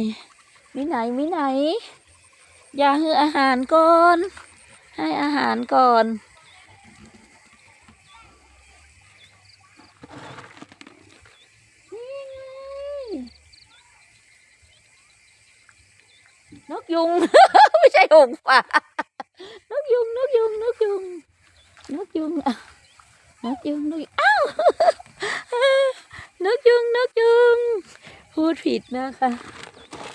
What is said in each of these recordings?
มีไหนมีไหน อย่าให้อาหารก่อน ให้อาหารก่อน นกยุง ไม่ใช่หงส์ป่านกยุงนกยุงนกยุงนกยุงอะนกยุงนกยุงอ้าวนกยุงนกยุง พูดผิดนะคะ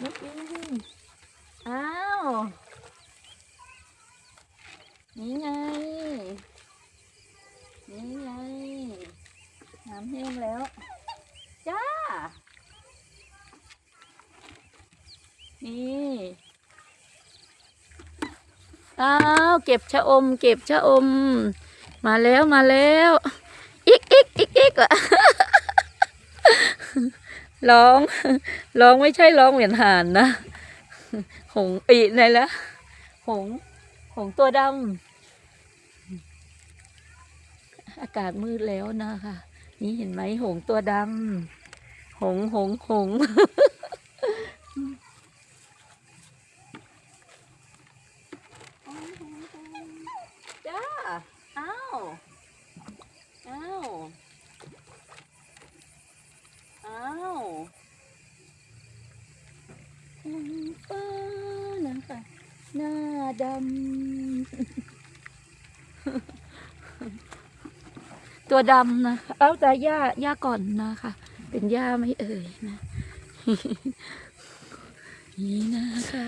นกยุงอ้าว นี่ไง นี่ไง น้ำแห้งแล้ว จ้า นี่ อ้าว เก็บชะอม เก็บชะอม มาแล้ว มาแล้ว อีกอีกอีกอีกอะ ร้อง ร้องไม่ใช่ร้องเหมือนห่านนะ หงอีไหนละหง หงตัวดำ อากาศมืดแล้วนะคะ นี่เห็นไหมหงตัวดำ หงหงหงส์ จ้า อ้าว อ้าว อ้าวหงส์ฟ้านะคะหน้าดำตัวดำนะ เอาแต่หญ้าหญ้าก่อนนะคะ เป็นหญ้าไม่เอ่ยนะ นี่นะคะ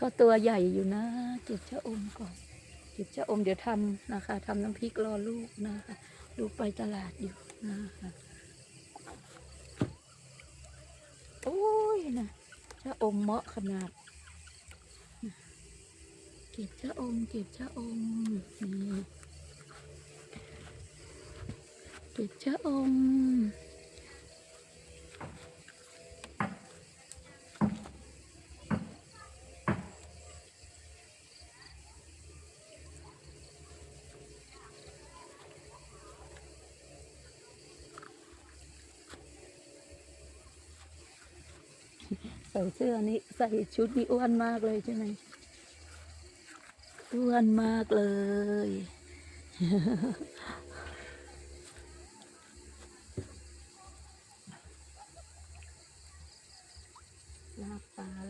ก็ตัวใหญ่อยู่นะ เก็บชะอมก่อนเก็บชะอมเดี๋ยวทำนะคะทำน้ำพริกรอลูกนะคะ ลูกไปตลาดอยู่นะคะโอ้ยนะชะอ มเหมาะขนาด เก็บชะอม เก็บชะอมนี่เก็บชะอม ส่เสื้อนี้ใส่ชุดนี้อ้วนมากเลยใช่ไหมอ้วนมากเลย ลาบปลาปลา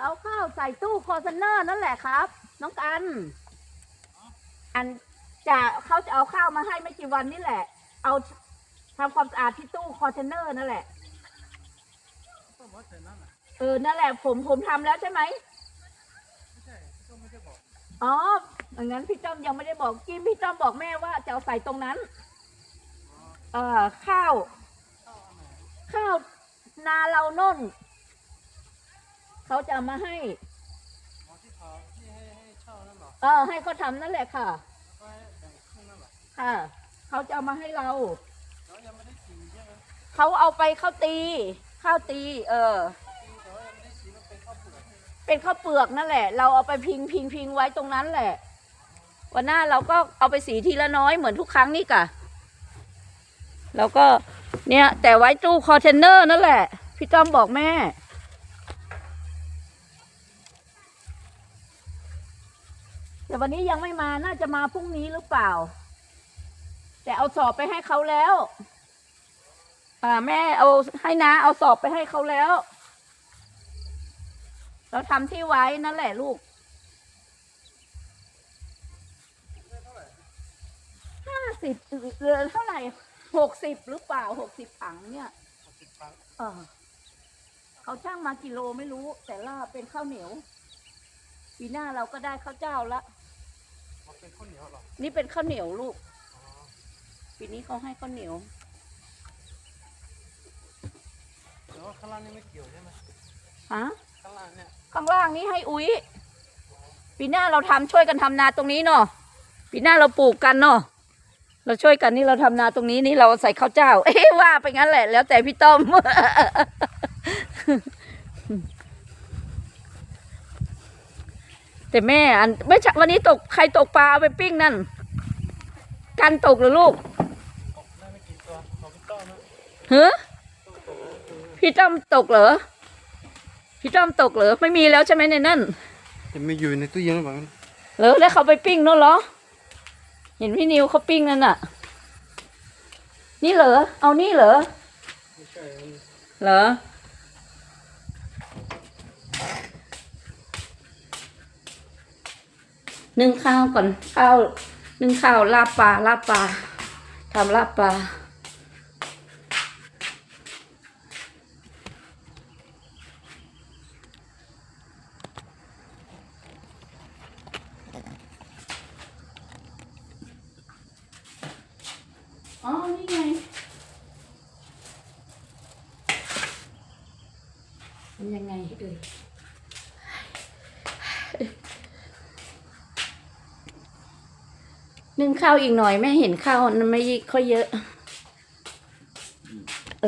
เอาข้าวใส่ตู้คอนเทนเนอร์นั่นแหละครับ น้องกัน อันจะเขาจะเอาข้าวมาให้ไม่กี่วันนี่แหละ เอาทำความสะอาดที่ตู้คอนเทนเนอร์นั่นแหละเออ นั่นแหละผมผมทำแล้วใช่ไหมอ๋ออย่างนั้นพี่จ้อมยังไม่ได้บอกกิมพี่จ้อมบอกแม่ว่าจะเอาใส่ตรงนั้น เอ่อข้าว ข้าวนาเราน่น เขาจะเอามาให้เออให้เขาทำนั่นแหละค่ะค่ะ เขาจะเอามาให้เราเขาเอาไปเข้าตี ข้าวตี เออ เป็นข้าวเปลือกนั่นแหละ เราเอาไปพิงพิงพิงไว้ตรงนั้นแหละ วันหน้าเราก็เอาไปสีทีละน้อยเหมือนทุกครั้งนี่กะแล้วก็เนี่ย แต่ไว้ตู้คอนเทนเนอร์นั่นแหละ พี่จ้อมบอกแม่ แต่ วันนี้ยังไม่มาน่าจะมาพรุ่งนี้หรือเปล่า แต่เอาสอบไปให้เขาแล้ว อ่าแม่เอาให้นะเอาสอบไปให้เขาแล้ว เราทำที่ไว้นั่นแหละลูกห้าสิบเหลือเท่าไหร่หกสิบหรือเปล่าหกสิบถังเนี่ยเออเขาช่างมากิโลไม่รู้ แต่ล่าเป็นข้าวเหนียวปีหน้าเราก็ได้ข้าวเจ้าละ เป็นข้าวเหนียวหรอนี่เป็นข้าวเหนียวลูก ปีนี้เขาให้ข้าวเหนียวแต่ว่าข้างล่างนี่ไม่เกี่ยวใช่ไหมฮะข้างล่างเนี่ยข้างล่างนี้ให้อุ้ยปีหน้าเราทำช่วยกันทำนาตรงนี้เนาะปีหน้าเราปลูกกันเนาะเราช่วยกันนี่เราทำนาตรงนี้นี่เราใส่ข้าวเจ้า เอ๊ะว่าไปงั้นแหละ แล้วแต่พี่ต้อม แต่แม่อันไม่ใช่วันนี้ตกใครตกปลาเอาไปปิ้งนั่น กันตกเหรือลูกได้ไม่กี่ตัวขอพี่ต้อมนะเฮ้พี่ต้อมตกเหรอ พี่ต้อมตกเหรอ ไม่มีแล้วใช่ไหมในนั่นจะไม่อยู่ในตู้เย็นหรือเปล่าเหรอแล้วเขาไปปิ้งนู่นเหรอ เห็นพี่นิวเขาปิ้งนั่นน่ะ นี่เหรอ เอานี่เหรอ ไม่ใช่ เหรอ นึ่งข้าวก่อนข้าวนึ่งข้าวลาบปลาลาบปลาทำลาบปลาอ๋อ นี่ไงมันยังไงเอ่ย นึ่งข้าวอีกหน่อยแม่เห็นข้าวมันไม่ค่อยเยอะ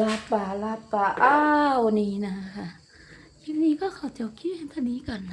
ลาปลาลาปลาอ้าวนี่นะคะคลิปนี้ก็ขอจบคลิปเพียงเท่านี้ก่อนนะ